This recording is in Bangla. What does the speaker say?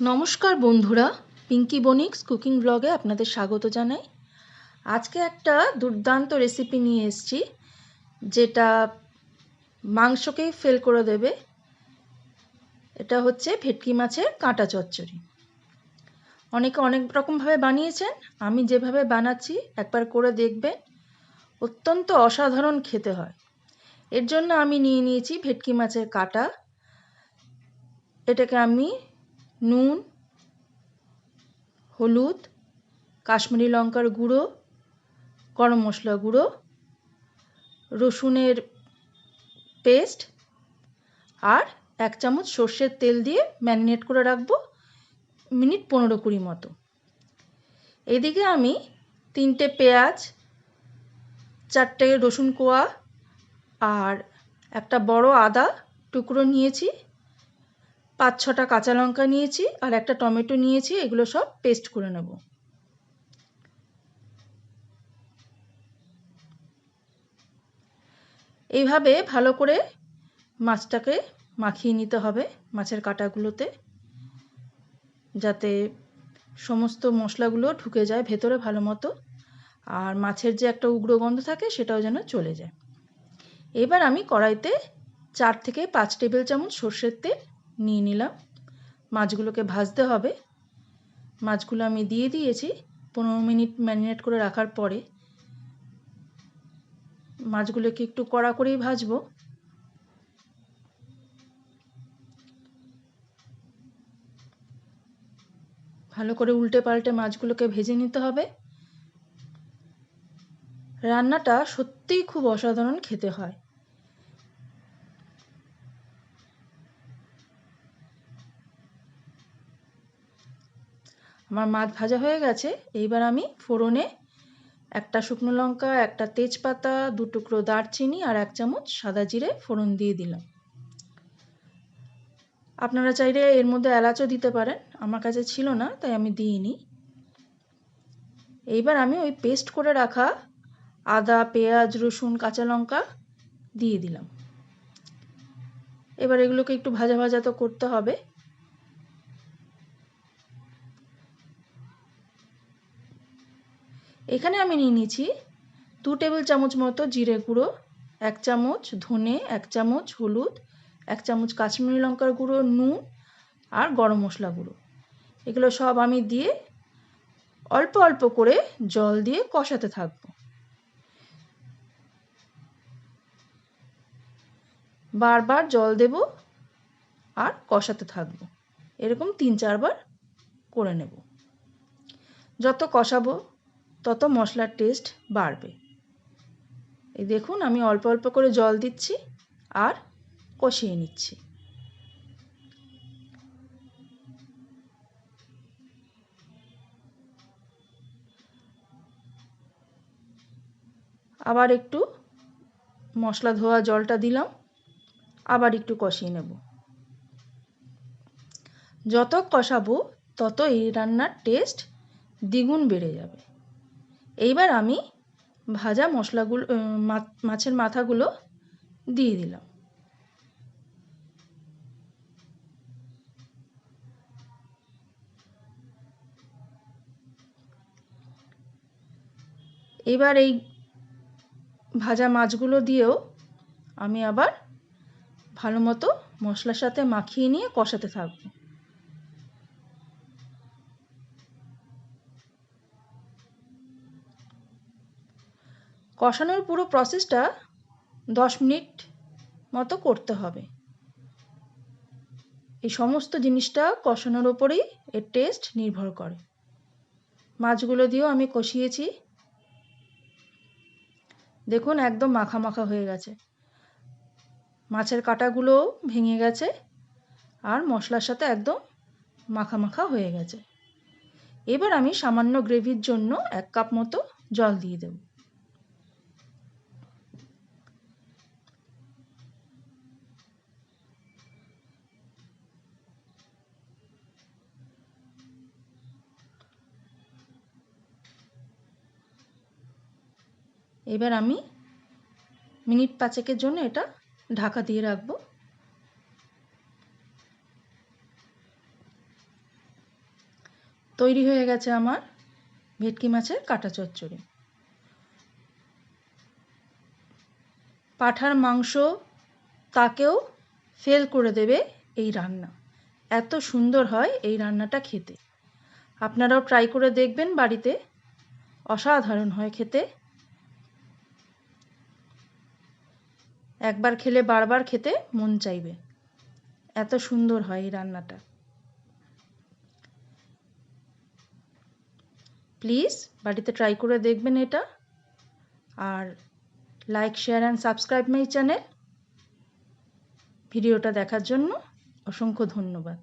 নমস্কার বন্ধুরা পিঙ্কি বনিক্স কুকিং ব্লগে আপনাদের স্বাগত জানাই। আজকে একটা দুর্দান্ত রেসিপি নিয়ে এসেছি, যেটা মাংসকেই ফেল করে দেবে। এটা হচ্ছে ভেটকি মাছের কাঁটা চচ্চড়ি। অনেকে অনেক রকমভাবে বানিয়েছেন, আমি যেভাবে বানাচ্ছি, একবার করে দেখবেন, অত্যন্ত অসাধারণ খেতে হয়। এর জন্য আমি নিয়ে নিয়েছি ভেটকি মাছের কাঁটা। এটাকে আমি নুন, হলুদ, কাশ্মীরি লঙ্কার গুঁড়ো, গরম মশলা গুঁড়ো, রসুনের পেস্ট আর এক চামচ সর্ষের তেল দিয়ে ম্যারিনেট করে রাখব মিনিট পনেরো কুড়ি মতো। এদিকে আমি তিনটে পেঁয়াজ, চারটে রসুন কোয়া আর একটা বড় আদা টুকরো নিয়েছি। পাঁচ ছটা কাঁচা লঙ্কা নিয়েছি আর একটা টমেটো নিয়েছি, এগুলো সব পেস্ট করে নেব। এইভাবে ভালো করে মাছটাকে মাখিয়ে নিতে হবে মাছের কাঁটাগুলোতে, যাতে সমস্ত মশলাগুলো ঢুকে যায় ভেতরে ভালো মতো, আর মাছের যে একটা উগ্র গন্ধ থাকে সেটাও যেন চলে যায়। এবার আমি কড়াইতে চার থেকে পাঁচ টেবিল চামচ সর্ষের তেল নিয়ে নিলাম। মাছগুলোকে ভাজতে হবে। মাছগুলো আমি দিয়ে দিয়েছি। পনেরো মিনিট ম্যারিনেট করে রাখার পরে মাছগুলোকে একটু কড়া করেই ভাজবো। ভালো করে উল্টে পাল্টে মাছগুলোকে ভেজে নিতে হবে। রান্নাটা সত্যিই খুব অসাধারণ খেতে হয়। আমার মাছ ভাজা হয়ে গেছে। এইবার আমি ফোড়নে একটা শুকনো লঙ্কা, একটা তেজপাতা, দু টুকরো দারচিনি আর এক চামচ সাদা জিরে ফোড়ন দিয়ে দিলাম। আপনারা চাইলে এর মধ্যে এলাচও দিতে পারেন। আমার কাছে ছিল না, তাই আমি দিইনি। এইবার আমি ওই পেস্ট করে রাখা আদা, পেঁয়াজ, রসুন, কাঁচা লঙ্কা দিয়ে দিলাম। এবার এগুলোকে একটু ভাজা ভাজা তো করতে হবে। এখানে আমি নিয়ে নিয়েছি দু টেবিল চামচ মতো জিরে গুঁড়ো, এক চামচ ধনে, এক চামচ হলুদ, এক চামচ কাশ্মীরি লঙ্কার গুঁড়ো, নুন আর গরম মশলা গুঁড়ো। এগুলো সব আমি দিয়ে অল্প অল্প করে জল দিয়ে কষাতে থাকব। বারবার জল দেব আর কষাতে থাকব। এরকম তিন চারবার করে নেব। যত কষাবো তত মশলার টেস্ট বাড়বে। এই দেখুন, আমি অল্প অল্প করে জল দিচ্ছি আর কষিয়ে নিচ্ছি। আবার একটু মশলা ধোয়া জলটা দিলাম, আবার একটু কষিয়ে নেব। যত কষাবো তত এই রান্নার টেস্ট দ্বিগুণ বেড়ে যাবে। এইবার আমি ভাজা মশলাগুলো মাছের মাথাগুলো দিয়ে দিলাম। এবার এই ভাজা মাছগুলো দিয়েও আমি আবার ভালো মতো মশলার সাথে মাখিয়ে নিয়ে কষাতে থাকব। কষানোর পুরো প্রসেসটা দশ মিনিট মতো করতে হবে। এই সমস্ত জিনিসটা কষানোর ওপরেই এর টেস্ট নির্ভর করে। মাছগুলো দিয়েও আমি কষিয়েছি। দেখুন, একদম মাখা মাখা হয়ে গেছে। মাছের কাঁটাগুলোও ভেঙে গেছে আর মশলার সাথে একদম মাখা মাখা হয়ে গেছে। এবার আমি সামান্য গ্রেভির জন্য এক কাপ মতো জল দিয়ে দেবো। এবার আমি মিনিট পাঁচেকের জন্য এটা ঢাকা দিয়ে রাখব। তৈরি হয়ে গেছে আমার ভেটকি মাছের কাটা চচ্চড়ি। পাঠার মাংস তাকেও ফেল করে দেবে এই রান্না। এত সুন্দর হয় এই রান্নাটা খেতে। আপনারাও ট্রাই করে দেখবেন বাড়িতে। অসাধারণ হয় খেতে। একবার খেলে বারবার খেতে মন চাইবে। এত সুন্দর হয় এই রান্নাটা। প্লিজ বাড়িতে ট্রাই করে দেখবেন এটা। আর like share and subscribe my channel ভিডিওটা দেখার জন্য অসংখ্য ধন্যবাদ।